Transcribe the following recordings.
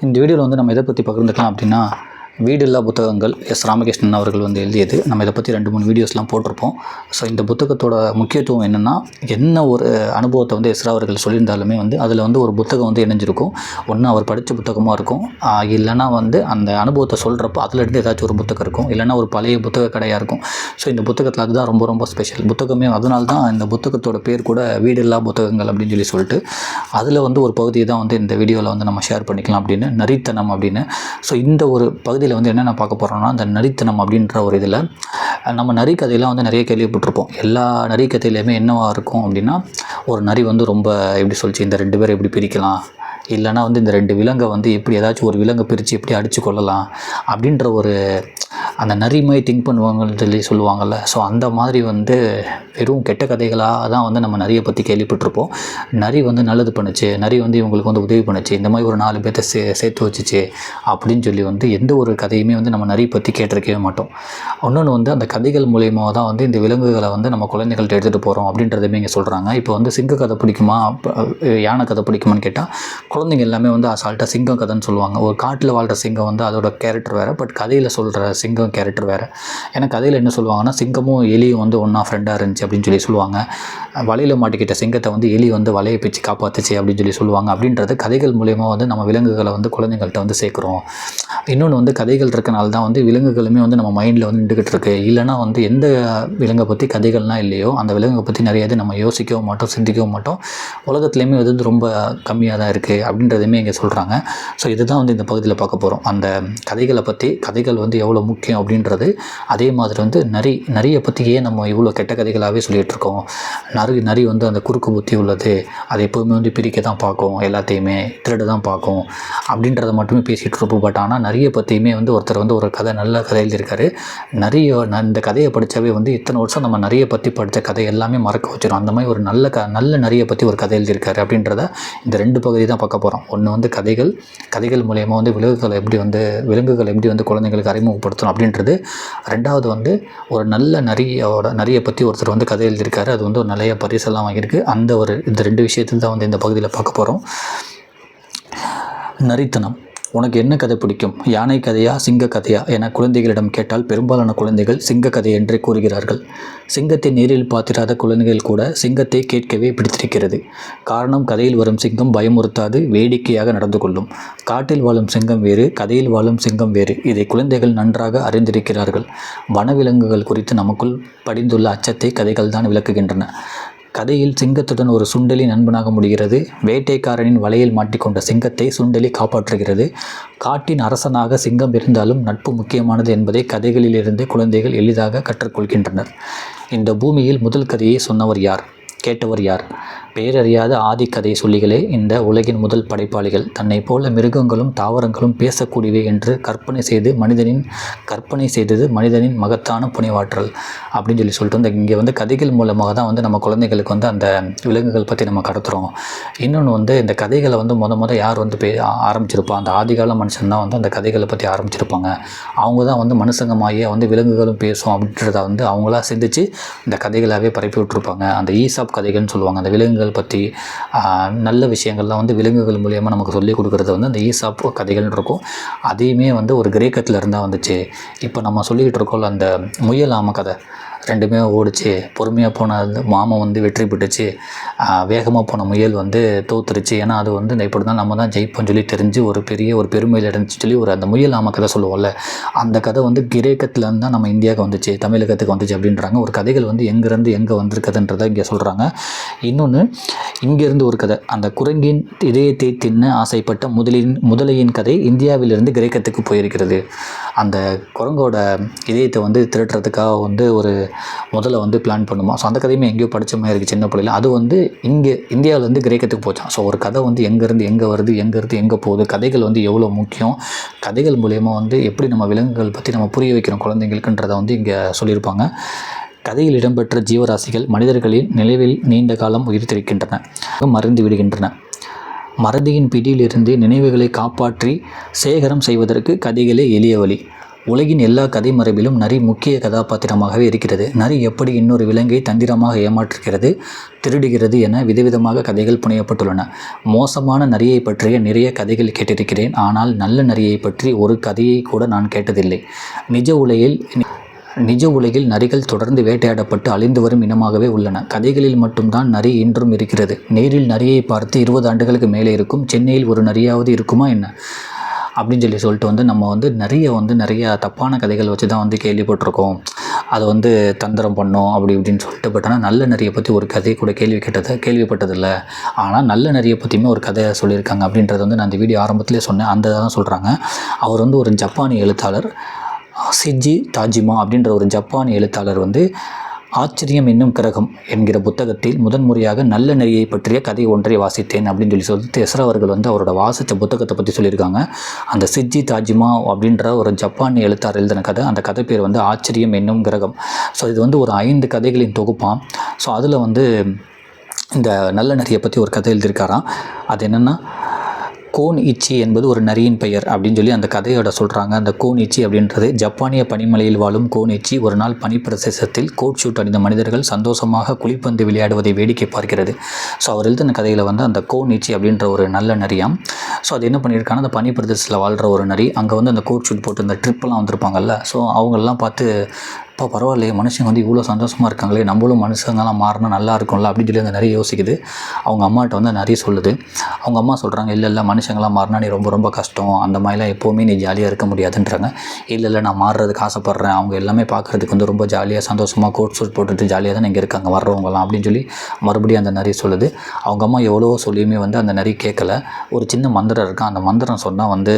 இந்த வீடியோவில் வந்து நம்ம எதை பற்றி பகிர்ந்துக்கலாம் அப்படின்னா வீடில்லா புத்தகங்கள் எஸ் ராமகிருஷ்ணன் அவர்கள் வந்து எழுதியது. நம்ம இதை பற்றி ரெண்டு மூணு வீடியோஸ்லாம் போட்டிருப்போம். ஸோ இந்த புத்தகத்தோட முக்கியத்துவம் என்னென்னா என்ன ஒரு அனுபவத்தை வந்து எஸ்ரா அவர்கள் சொல்லியிருந்தாலுமே வந்து அதில் வந்து ஒரு புத்தகம் வந்து இணைஞ்சிருக்கும். ஒன்று அவர் படித்த புத்தகமாக இருக்கும். இல்லைனா இல்லைன்னா வந்து அந்த அனுபவத்தை சொல்கிறப்போ அதிலிருந்து ஏதாச்சும் ஒரு புத்தகம் இருக்கும். இல்லைன்னா ஒரு பழைய புத்தக கடையாக இருக்கும். ஸோ இந்த புத்தகத்தில் அதுதான் ரொம்ப ரொம்ப ஸ்பெஷல் புத்தகமே அதனால தான் இந்த புத்தகத்தோட பேர் கூட வீடில்லா புத்தகங்கள் அப்படின்னு சொல்லி சொல்லிட்டு அதில் வந்து ஒரு பகுதியை தான் வந்து இந்த வீடியோவில் வந்து நம்ம ஷேர் பண்ணிக்கலாம் அப்படின்னு நரித்தனம் அப்படின்னு. ஸோ இந்த ஒரு பகுதி கதையில் வந்து என்னென்ன பார்க்க போகிறோம்னா அந்த நரித்தனம் அப்படின்ற ஒரு இதில் நம்ம நரி கதையெல்லாம் வந்து நிறைய கேள்விப்பட்டிருப்போம். எல்லா நரி கதையிலையுமே என்னவாக இருக்கும் அப்படின்னா ஒரு நரி வந்து ரொம்ப எப்படி சொல்லிச்சு இந்த ரெண்டு பேரை எப்படி பிரிக்கலாம்? இல்லைன்னா வந்து இந்த ரெண்டு விலங்கை வந்து எப்படி ஏதாச்சும் ஒரு விலங்கை பிரித்து எப்படி அடித்து கொள்ளலாம்? அப்படின்ற ஒரு அந்த நரிமை திங்க் பண்ணுவாங்கன்னு சொல்லி சொல்லுவாங்கள்ல ஸோ அந்த மாதிரி வந்து வெறும் கெட்ட கதைகளாக தான் வந்து நம்ம நரியை பற்றி கேள்விப்பட்டிருப்போம். நரி வந்து நல்லது பண்ணுச்சு. நரி வந்து இவங்களுக்கு வந்து உதவி பண்ணுச்சு. இந்த மாதிரி ஒரு நாலு பேர்த்த சே சேர்த்து வச்சுச்சு அப்படின்னு சொல்லி வந்து எந்த ஒரு கதையுமே வந்து நம்ம நரி பற்றி கேட்டிருக்கவே மாட்டோம். இன்னொன்று வந்து அந்த கதைகள் மூலயமா தான் வந்து இந்த விலங்குகளை வந்து நம்ம குழந்தைகள்ட்ட எடுத்துகிட்டு போகிறோம் அப்படின்றதுமே இங்கே சொல்கிறாங்க இப்போ வந்து சிங்க கதை பிடிக்குமா? யானை கதை பிடிக்குமான்னு கேட்டால் குழந்தைங்க எல்லாமே வந்து அசால்ட்டாக சிங்கம் கதைன்னு சொல்லுவாங்க. ஒரு காட்டில் வாழ்கிற சிங்கம் வந்து அதோட கேரக்டர் வேறு. பட் கதையில் சொல்கிற சிங்கம் கேரக்டர் வேறு. ஏன்னா கதையில் என்ன சொல்லுவாங்கன்னா சிங்கமும் எலியும் வந்து ஒன்றா ஃப்ரெண்டாக இருந்துச்சு அப்படின்னு சொல்லி சொல்லுவாங்க. வலையில் மாட்டிக்கிட்ட சிங்கத்தை வந்து எலி வந்து வலையை பிச்சு காப்பாற்றுச்சு அப்படின்னு சொல்லி சொல்லுவாங்க. அப்படின்றது கதைகள் மூலயமா வந்து நம்ம விலங்குகளை வந்து குழந்தைங்கள்ட்ட வந்து சேர்க்குறோம். இன்னொன்று வந்து கதைகள் இருக்கனால தான் வந்து விலங்குகளுமே வந்து நம்ம மைண்டில் வந்து நின்றுக்கிட்டு இருக்கு. இல்லைன்னா வந்து எந்த விலங்கை பற்றி கதைகள்லாம் இல்லையோ அந்த விலங்கை பற்றி நிறைய இது நம்ம யோசிக்கவும் மாட்டோம் சிந்திக்கவும் மாட்டோம். உலகத்துலேயுமே அது வந்து ரொம்ப கம்மியாக தான் இருக்குது அப்படின்றதையுமே இங்கே சொல்கிறாங்க ஸோ இதுதான் வந்து இந்த பகுதியில் பார்க்க போகிறோம் அந்த கதைகளை பற்றி கதைகள் வந்து எவ்வளோ முக்கியம் அப்படின்றது. அதே மாதிரி வந்து நரி நரியை பற்றியே நம்ம இவ்வளோ கெட்ட கதைகளாகவே சொல்லிகிட்ருக்கோம் நரி நரி வந்து அந்த குறுக்கு புத்தி உள்ளது. அதை எப்போவுமே வந்து பிரிக்க தான் பார்க்கும். எல்லாத்தையுமே திருட தான் பார்க்கும். அப்படின்றத மட்டுமே பேசிகிட்டு இருப்போம். பட் ஆனால் நரியை பற்றியுமே வந்து ஒருத்தர் வந்து ஒரு கதை நல்ல கதை எழுதியிருக்காரு நிறைய நான் இந்த கதையை படித்தாவே வந்து இத்தனை வருஷம் நம்ம நிறைய பற்றி படித்த கதை எல்லாமே மறக்க வச்சிடும் அந்த மாதிரி ஒரு நல்ல க நல்ல நிறைய பற்றி ஒரு கதை எழுதியிருக்காரு அப்படின்றத இந்த ரெண்டு பகுதி தான் பார்க்க போகிறோம் ஒன்று வந்து கதைகள். கதைகள் மூலயமா வந்து விலங்குகளை எப்படி வந்து விலங்குகள் எப்படி வந்து குழந்தைங்களுக்கு பயன்படுத்தணும் அப்படின்றது. ரெண்டாவது வந்து ஒரு நல்ல நரியோட நரியை பற்றி ஒருத்தர் வந்து கதை எழுதியிருக்காரு. அது வந்து ஒரு நிறைய பரிசெல்லாம் வாங்கியிருக்கு. அந்த ஒரு இந்த ரெண்டு விஷயத்தில் தான் வந்து இந்த பகுதியில் பார்க்க போகிறோம் நரித்தனம். உனக்கு என்ன கதை பிடிக்கும்? யானை கதையா சிங்க கதையா? என குழந்தைகளிடம் கேட்டால் பெரும்பாலான குழந்தைகள் சிங்க கதை என்றே கூறுகிறார்கள். சிங்கத்தை நேரில் பார்த்திராத குழந்தைகள் கூட சிங்கத்தை கேட்கவே பிடித்திருக்கிறது. காரணம் கதையில் வரும் சிங்கம் பயமுறுத்தாது வேடிக்கையாக நடந்து கொள்ளும். காட்டில் வாழும் சிங்கம் வேறு கதையில் வாழும் சிங்கம் வேறு. இதை குழந்தைகள் நன்றாக அறிந்திருக்கிறார்கள். வனவிலங்குகள் குறித்து நமக்குள் படிந்துள்ள அச்சத்தை கதைகள் தான் விளக்குகின்றன. கதையில் சிங்கத்துடன் ஒரு சுண்டலி நண்பனாக முடிகிறது. வேட்டைக்காரனின் வலையில் மாட்டிக்கொண்ட சிங்கத்தை சுண்டலி காப்பாற்றுகிறது. காட்டின் அரசனாக சிங்கம் இருந்தாலும் நட்பு முக்கியமானது என்பதை கதைகளிலிருந்து குழந்தைகள் எளிதாக கற்றுக்கொள்கின்றனர். இந்த பூமியில் முதல் கதையை சொன்னவர் யார்? கேட்டவர் யார்? பேரறியாத ஆதிக்கதை சொல்லிகளே இந்த உலகின் முதல் படைப்பாளிகள் தன்னை போல மிருகங்களும் தாவரங்களும் பேசக்கூடியவை என்று கற்பனை செய்து மனிதனின் கற்பனை செய்தது மனிதனின் மகத்தான புனைவாற்றல் அப்படின்னு சொல்லி சொல்லிட்டு வந்து இங்கே வந்து கதைகள் மூலமாக தான் வந்து நம்ம குழந்தைகளுக்கு வந்து அந்த விலங்குகள் பற்றி நம்ம கடத்துகிறோம் இன்னொன்று வந்து இந்த கதைகளை வந்து முத முத யார் வந்து பே ஆரம்பிச்சிருப்பா? அந்த ஆதிகால மனுஷன் தான் வந்து அந்த கதைகளை பற்றி ஆரம்பிச்சிருப்பாங்க. அவங்க தான் வந்து மனுஷங்கமாகியே வந்து விலங்குகளும் பேசும் அப்படின்றத வந்து அவங்களா சிந்திச்சு இந்த கதைகளாகவே பரப்பி விட்டுருப்பாங்க. அந்த ஈசாப் கதைகள்னு சொல்லுவாங்க. அந்த விலங்குகள் பற்றி நல்ல விஷயங்கள்லாம் வந்து விலங்குகள் மூலியமாக நமக்கு சொல்லிக் கொடுக்குறது வந்து அந்த ஈசாப் கதைகள்னு இருக்கும். அதையுமே வந்து ஒரு கிரேக்கத்தில் இருந்தால் வந்துச்சு. இப்போ நம்ம சொல்லிக்கிட்டு இருக்கோம்ல அந்த முயல் ஆமை கதை. ரெண்டுமே ஓடிச்சு. பொறுமையாக போன மாமன் வந்து வெற்றி பெற்றுச்சு. வேகமாக போன முயல் வந்து தோத்துருச்சு. ஏன்னா அது வந்து இந்த இப்படி தான் நம்ம தான் ஜெயிப்போம்னு சொல்லி தெரிஞ்சு ஒரு பெரிய ஒரு பெருமையில் இருந்துச்சு சொல்லி ஒரு அந்த முயல் ஆமை கதை சொல்லுவோம்ல. அந்த கதை வந்து கிரேக்கத்துலேருந்து தான் நம்ம இந்தியாவுக்கு வந்துச்சு தமிழகத்துக்கு வந்துச்சு அப்படின்றாங்க. ஒரு கதைகள் வந்து எங்கேருந்து எங்கே வந்திருக்குதுன்றதை இங்கே சொல்கிறாங்க இன்னொன்று இங்கேருந்து ஒரு கதை. அந்த குரங்கின் இதயத்தை தின்னு ஆசைப்பட்ட முதலின் முதலையின் கதை இந்தியாவிலிருந்து கிரேக்கத்துக்கு போயிருக்கிறது. அந்த குரங்கோட இதயத்தை வந்து திரட்டுறதுக்காக வந்து ஒரு முதல்ல வந்து பிளான் பண்ணுமா? ஸோ அந்த கதையுமே எங்கேயோ படிச்ச மாதிரி இருக்குது சின்ன பிள்ளைல அது வந்து இங்கே இந்தியாவிலேருந்து கிரேக்கத்துக்கு போச்சான் ஸோ ஒரு கதை வந்து எங்கேருந்து எங்கே வருது எங்கேருந்து எங்கே போகுது கதைகள் வந்து எவ்வளோ முக்கியம் கதைகள் மூலயமா வந்து எப்படி நம்ம விலங்குகள் பற்றி நம்ம புரிய வைக்கிறோம் குழந்தைங்களுக்குன்றதை வந்து இங்கே சொல்லியிருப்பாங்க. கதையில் இடம்பெற்ற ஜீவராசிகள் மனிதர்களின் நிலவில் நீண்ட காலம் உயிர்த்திருக்கின்றன மறைந்து விடுகின்றன. மறதியின் பிடியிலிருந்து நினைவுகளை காப்பாற்றி சேகரம் செய்வதற்கு கதைகளே எளிய வழி. உலகின் எல்லா கதை மரபிலும் நரி முக்கிய கதாபாத்திரமாகவே இருக்கிறது. நரி எப்படி இன்னொரு விலங்கை தந்திரமாக ஏமாற்றுகிறது திருடுகிறது என விதவிதமாக கதைகள் புனையப்பட்டுள்ளன. மோசமான நரியை பற்றிய நிறைய கதைகள் கேட்டிருக்கிறேன். ஆனால் நல்ல நரியை பற்றி ஒரு கதையை கூட நான் கேட்டதில்லை. நிஜ உலகில் நிஜ உலகில் நரிகள் தொடர்ந்து வேட்டையாடப்பட்டு அழிந்து வரும் இனமாகவே உள்ளன. கதைகளில் மட்டும்தான் நரி இன்றும் இருக்கிறது. நேரில் நரியை பார்த்து இருபது ஆண்டுகளுக்கு மேலே இருக்கும் சென்னையில் ஒரு நரியாவது இருக்குமா என்ன? அப்படின்னு சொல்லி சொல்லிட்டு வந்து நம்ம வந்து நிறைய வந்து நிறைய தப்பான கதைகள் வச்சு தான் வந்து கேள்விப்பட்டிருக்கோம். அது வந்து தந்திரம் பண்ணோம் அப்படி இப்படின்னு சொல்லிட்டு பட் ஆனால் நல்ல நரியை பற்றி ஒரு கதை கூட கேள்வி கேட்டது கேள்விப்பட்டதில்லை. ஆனால் நல்ல நரியை பற்றியுமே ஒரு கதை சொல்லியிருக்காங்க அப்படின்றது வந்து நான் அந்த வீடியோ ஆரம்பத்திலே சொன்னேன். அந்த தான் சொல்கிறாங்க அவர் வந்து ஒரு ஜப்பானிய எழுத்தாளர். சிஜி தாஜிமா அப்படின்ற ஒரு ஜப்பானிய எழுத்தாளர் வந்து ஆச்சரியம் என்னும் கிரகம் என்கிற புத்தகத்தில் முதன்முறையாக நல்ல நெறியை பற்றிய கதை ஒன்றை வாசித்தேன் அப்படின்னு சொல்லி சொல்லிட்டு எஸ்ரா அவர்கள் வந்து அவரோட வாசித்த புத்தகத்தை பற்றி சொல்லியிருக்காங்க. அந்த சிஜி தாஜிமா அப்படின்ற ஒரு ஜப்பான் எழுத்தாளர் எழுதின கதை அந்த கதை பேர் வந்து ஆச்சரியம் என்னும் கிரகம். ஸோ இது வந்து ஒரு ஐந்து கதைகளின் தொகுப்பாம் ஸோ அதில் வந்து இந்த நல்ல நெறியை பற்றி ஒரு கதை எழுதியிருக்காராம். அது என்னென்னா கோன் இச்சி என்பது ஒரு நரியின் பெயர் அப்படின்னு சொல்லி அந்த கதையோட சொல்கிறாங்க அந்த கோன் இச்சி அப்படின்றது ஜப்பானிய பனிமலையில் வாழும் கோன் இச்சி. ஒரு நாள் பனிப்பிரதேசத்தில் கோட் ஷூட் அணிந்த மனிதர்கள் சந்தோஷமாக குளிப்பந்து விளையாடுவதை வேடிக்கை பார்க்கிறது. ஸோ அவர் எழுதின கதையில் வந்து அந்த கோன் இச்சி அப்படின்ற ஒரு நல்ல நரியாம். ஸோ அது என்ன பண்ணியிருக்காங்க? அந்த பனிப்பிரதேசத்தில் வாழ்கிற ஒரு நரி அங்கே வந்து அந்த கோட் ஷூட் போட்டு அந்த ட்ரிப்பெல்லாம் வந்திருப்பாங்கல்ல. ஸோ அவங்கெல்லாம் பார்த்து இப்போ பரவாயில்லையே மனுஷங்க வந்து இவ்வளோ சந்தோஷமாக இருக்காங்களே நம்மளும் மனுஷங்களாம் மாறினா நல்லா இருக்கும்ல அப்படின்னு சொல்லி அந்த நிறைய யோசிக்குது. அவங்க அம்மாட்ட வந்து நிறைய சொல்லுது. அவங்க அம்மா சொல்கிறாங்க இல்லை இல்லை மனுஷங்களாம் மாறினா நீ ரொம்ப ரொம்ப கஷ்டம். அந்த மாதிரிலாம் எப்போவுமே நீ ஜாலியாக இருக்க முடியாதுன்றாங்க. இல்லை இல்லை நான் மாறுறதுக்கு ஆசைப்பட்றேன். அவங்க எல்லாமே பார்க்குறதுக்கு வந்து ரொம்ப ஜாலியாக சந்தோஷமாக கோட் சூட் போட்டுட்டு ஜாலியாக தான் இங்கே இருக்காங்க வர்றவங்களாம் அப்படின்னு சொல்லி மறுபடியும் அந்த நரி சொல்லுது. அவங்க அம்மா எவ்வளவோ சொல்லியுமே வந்து அந்த நரி கேட்கல. ஒரு சின்ன மந்திரம் இருக்கும் அந்த மந்திரம் சொன்னால் வந்து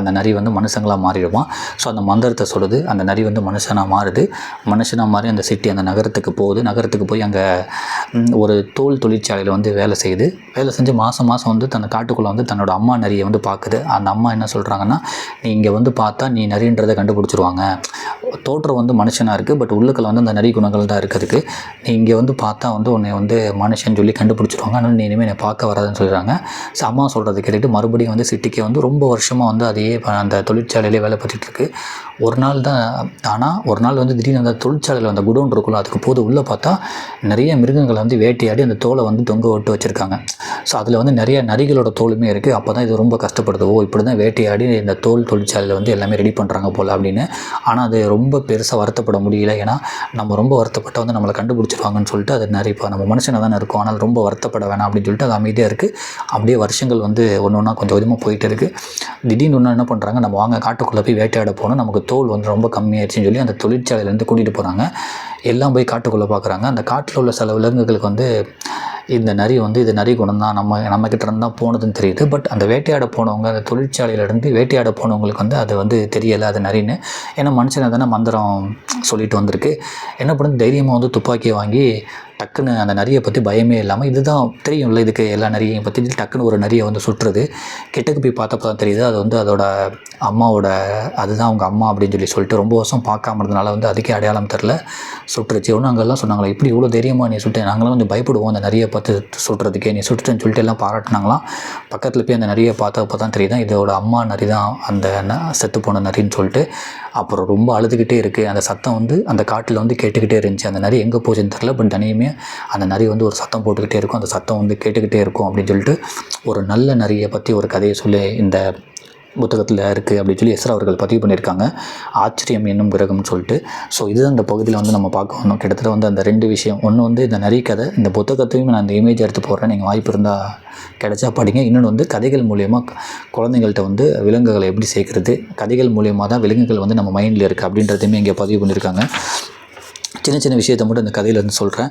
அந்த நரி வந்து மனுஷங்களாக மாறிடுவான். ஸோ அந்த மந்திரத்தை சொல்லுது. அந்த நரி வந்து மனுஷனாக மாறுது. மனுஷனாக மாதிரி அந்த சிட்டி அந்த நகரத்துக்கு போகுது. நகரத்துக்கு போய் அங்கே ஒரு தோல் தொழிற்சாலையில் வந்து வேலை செய்யுது. வேலை செஞ்சு மாதம் மாதம் வந்து தன் காட்டுக்குள்ளே வந்து தன்னோட அம்மா நரியை வந்து பார்க்குது அந்த அம்மா என்ன சொல்கிறாங்கன்னா நீ இங்கே வந்து பார்த்தா நீ நரின்றதை கண்டுபிடிச்சிருவாங்க. தோற்றம் வந்து மனுஷனாக இருக்குது பட் உள்ளுக்கில் வந்து அந்த நரி குணங்கள் தான் இருக்கிறதுக்கு நீ இங்கே வந்து பார்த்தா வந்து உன்னை வந்து மனுஷன் சொல்லி கண்டுபிடிச்சிருவாங்க. ஆனால் நீ இனிமேல் என்னை பார்க்க வராதுன்னு சொல்கிறாங்க ஸோ அம்மா சொல்கிறது கேட்டுட்டு மறுபடியும் வந்து சிட்டிக்கு வந்து ரொம்ப வருஷமாக வந்து அதையே அந்த தொழிற்சாலையிலே வேலை பார்த்துட்டு இருக்கு. ஒரு நாள் தான் ஆனால் ஒரு நாள் வந்து திடீர்னு அந்த தொழிற்சாலையில் அந்த குடோன் இருக்குல்ல அதுக்கு போது உள்ளே பார்த்தா நிறைய மிருகங்களை வந்து வேட்டையாடி அந்த தோலை வந்து தொங்க விட்டு வச்சுருக்காங்க. ஸோ அதில் வந்து நிறைய நரிகளோட தோலுமே இருக்குது அப்போ தான் இது ரொம்ப கஷ்டப்படுது. ஓ இப்படி தான் வேட்டையாடி இந்த தோல் தொழிற்சாலையில் வந்து எல்லாமே ரெடி பண்ணுறாங்க போல் அப்படின்னு. ஆனால் அது ரொம்ப பெருசாக வருத்தப்பட முடியல. ஏன்னா நம்ம ரொம்ப வருத்தப்பட்டால் வந்து நம்மளை கண்டுபிடிச்சிருவாங்கன்னு சொல்லிட்டு அது நிறைய இப்போ நம்ம மனுஷனாக தானே இருக்கும். ஆனால் ரொம்ப வருத்தப்பட வேணாம் அப்படின்னு சொல்லிட்டு அது அமைதியாக இருக்குது அப்படியே வருஷங்கள் வந்து ஒன்று ஒன்றா கொஞ்சம் கொஞ்சமாக போயிட்டு இருக்குது திடீர்னு ஒன்று என்ன பண்ணுறாங்க நம்ம வாங்க காட்டுக்குள்ளே போய் வேட்டையாட போனால் நமக்கு தோல் வந்து ரொம்ப கம்மியாயிடுச்சுன்னு சொல்லி அந்த தொழிற்சாலையில் வந்து கூட்டிகிட்டு போகிறாங்க எல்லாம் போய் காட்டுக்குள்ளே பார்க்குறாங்க அந்த காட்டில் உள்ள சில விலங்குகளுக்கு வந்து இந்த நரி வந்து இது நரி குணம் தான் நம்ம நம்மக்கிட்ட இருந்து தான் போனதுன்னு தெரியுது. பட் அந்த வேட்டையாட போனவங்க அந்த தொழிற்சாலையிலேருந்து வேட்டையாட போனவங்களுக்கு வந்து அது வந்து தெரியலை அது நரின்னு. ஏன்னா மனுஷனை தானே மந்திரம் சொல்லிட்டு வந்திருக்கு. என்ன பண்ணுறது தைரியமாக வந்து துப்பாக்கியை வாங்கி டக்குன்னு அந்த நரியை பற்றி பயமே இல்லாமல் இதுதான் தெரியும்ல இதுக்கு எல்லா நரியையும் பற்றி டக்குன்னு ஒரு நரியை வந்து சுற்றுறது கிட்டக்கு போய் பார்த்தப்ப தான் தெரியுது. அது வந்து அதோட அம்மாவோட அதுதான் அவங்க அம்மா அப்படின்னு சொல்லி சொல்லிட்டு ரொம்ப வருஷம் பார்க்காம இருந்தனால வந்து அதுக்கே அடையாளம் தெரில. சுட்டுருச்சு. ஒன்று அங்கெல்லாம் சொன்னாங்களே இப்படி இவ்வளோ தைரியமாக நீ சுட்டு? நாங்களாம் கொஞ்சம் பயப்படுவோம் அந்த நரியை பார்த்து சுட்டுறதுக்கே. நீ சுட்டுட்டேன்னு சொல்லிட்டு எல்லாம் பாராட்டினாங்களாம். பக்கத்தில் போய் அந்த நரியை பார்த்தப்போ தான் தெரியுது. இதோட அம்மா நரி தான் அந்த ந- செத்து போன நரின்னு சொல்லிட்டு அப்புறம் ரொம்ப அழுதுகிட்டே இருக்குது அந்த சத்தம் வந்து அந்த காட்டில் வந்து கேட்டுக்கிட்டே இருந்துச்சு. அந்த நரி எங்கே போச்சுன்னு தெரில பட் தனியுமே அந்த நரி வந்து ஒரு சத்தம் போட்டுக்கிட்டே இருக்கும். அந்த சத்தம் வந்து கேட்டுக்கிட்டே இருக்கும் அப்படின்னு சொல்லிட்டு ஒரு நல்ல நரியை பற்றி ஒரு கதையை சொல்லி இந்த புத்தகத்தில் இருக்குது அப்படின்னு சொல்லி எஸ்ரா அவர்கள் பதிவு பண்ணியிருக்காங்க. ஆச்சரியம் என்னும் கிரகம்னு சொல்லிட்டு. ஸோ இதுதான் இந்த பகுதியில் வந்து நம்ம பார்க்க வந்தோம். கிட்டத்தட்ட வந்து அந்த ரெண்டு விஷயம். ஒன்று வந்து இந்த நரி கதை இந்த புத்தகத்தையும் நான் இந்த இமேஜ் எடுத்து போடுறேன். நீங்கள் வாய்ப்பு இருந்தால் கிடைச்சா படிங்க. இன்னொன்று வந்து கதைகள் மூலயமா குழந்தைங்கள்ட்ட வந்து விலங்குகளை எப்படி சேர்க்குறது கதைகள் மூலியமாக தான் விலங்குகள் வந்து நம்ம மைண்டில் இருக்குது அப்படின்றதையுமே இங்கே பதிவு பண்ணியிருக்காங்க. சின்ன சின்ன விஷயத்தை மட்டும் இந்த கதையில் வந்து சொல்கிறேன்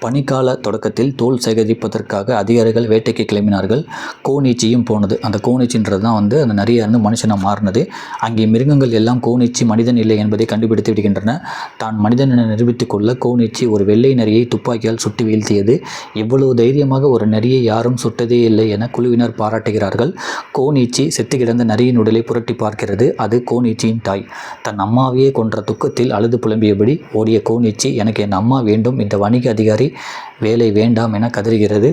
பனிக்கால தொடக்கத்தில் தோல் சேகரிப்பதற்காக அதிகாரிகள் வேட்டைக்கு கிளம்பினார்கள். கோனிச்சியும் போனது. அந்த கோனிச்சின்றது தான் வந்து அந்த நிறைய இருந்து மனுஷனாக மாறினது. அங்கே மிருகங்கள் எல்லாம் கோனிச்சி மனிதன் இல்லை என்பதை கண்டுபிடித்து விடுகின்றன. தான் மனிதன் என நிரூபித்துக் கொள்ள கோனிச்சி ஒரு வெள்ளை நரியை துப்பாக்கியால் சுட்டு வீழ்த்தியது. இவ்வளவு தைரியமாக ஒரு நரியை யாரும் சுட்டதே இல்லை என குழுவினர் பாராட்டுகிறார்கள். கோனிச்சி செத்து கிடந்த நரியின் உடலை புரட்டி பார்க்கிறது. அது கோனிச்சியின் தாய். தன் அம்மாவையே கொன்ற துக்கத்தில் அழுது புலம்பியபடி ஓடிய கோனிச்சி எனக்கு என் அம்மா வேண்டும் இந்த வணிக அதிகாரி வேலை வேண்டாம் என கதறுகிறது.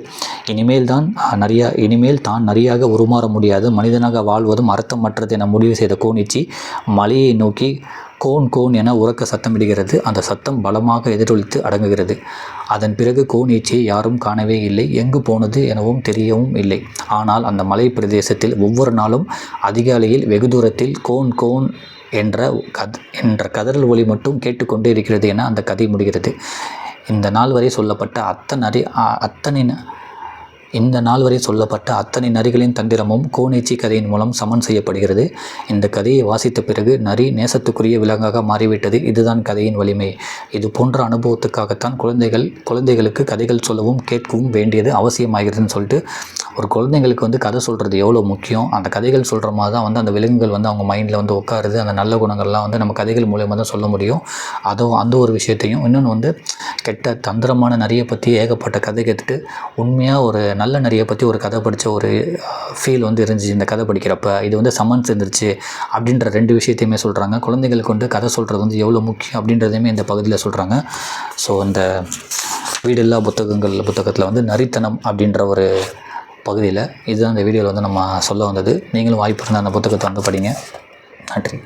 இனிமேல் தான் நிறையா இனிமேல் தான் நரியாக உருமாற முடியாது. மனிதனாக வாழ்வதும் அர்த்தமற்றது என முடிவு செய்த கோனிச்சி மலையை நோக்கி கோன் கோன் என உறக்க சத்தமிடுகிறது அந்த சத்தம் பலமாக எதிரொலித்து அடங்குகிறது. அதன் பிறகு கோனீச்சியை யாரும் காணவே இல்லை. எங்கு போனது எனவும் தெரியவும் இல்லை. ஆனால் அந்த மலை பிரதேசத்தில் ஒவ்வொரு நாளும் அதிகாலையில் வெகு தூரத்தில் கோன் கோன் என்ற கத் என்ற கதறல் ஒலி மட்டும் கேட்டுக்கொண்டே இருக்கிறது என அந்த கதை முடிகிறது. இந்த நாள் வரை சொல்லப்பட்ட அத்தனை அறி அத்தனை இந்த நாள் வரை சொல்லப்பட்ட அத்தனை நரிகளின் தந்திரமும் கோனேச்சி கதையின் மூலம் சமன் செய்யப்படுகிறது. இந்த கதையை வாசித்த பிறகு நரி நேசத்துக்குரிய விலங்காக மாறிவிட்டது. இதுதான் கதையின் வலிமை. இது போன்ற அனுபவத்துக்காகத்தான் குழந்தைகள் குழந்தைகளுக்கு கதைகள் சொல்லவும் கேட்கவும் வேண்டியது அவசியமாகிறதுன்னு சொல்லிட்டு ஒரு குழந்தைங்களுக்கு வந்து கதை சொல்கிறது எவ்வளோ முக்கியம்? அந்த கதைகள் சொல்கிற மாதிரி தான் வந்து அந்த விலங்குகள் வந்து அவங்க மைண்டில் வந்து உட்காருது. அந்த நல்ல குணங்கள்லாம் வந்து நம்ம கதைகள் மூலயமா தான் சொல்ல முடியும். அதோ அந்த ஒரு விஷயத்தையும். இன்னொன்று வந்து கெட்ட தந்திரமான நரியை பற்றி ஏகப்பட்ட கதை கேட்டுட்டு உண்மையாக ஒரு நல்ல நரியை பற்றி ஒரு கதை படித்த ஒரு ஃபீல் வந்து இருந்துச்சு. இந்த கதை படிக்கிறப்ப இது வந்து சமன்ஸ் இருந்துச்சு அப்படின்ற ரெண்டு விஷயத்தையுமே சொல்கிறாங்க குழந்தைகளுக்கு வந்து கதை சொல்கிறது வந்து எவ்வளோ முக்கியம் அப்படின்றதையுமே இந்த பகுதியில் சொல்கிறாங்க ஸோ இந்த வீடில்லா புத்தகங்கள் புத்தகத்தில் வந்து நரித்தனம் அப்படின்ற ஒரு பகுதியில் இதுதான் இந்த வீடியோவில் வந்து நம்ம சொல்ல வந்தது. நீங்களும் வாய்ப்பு இருந்தால் அந்த புத்தகத்தை வந்து படிங்க. நன்றி.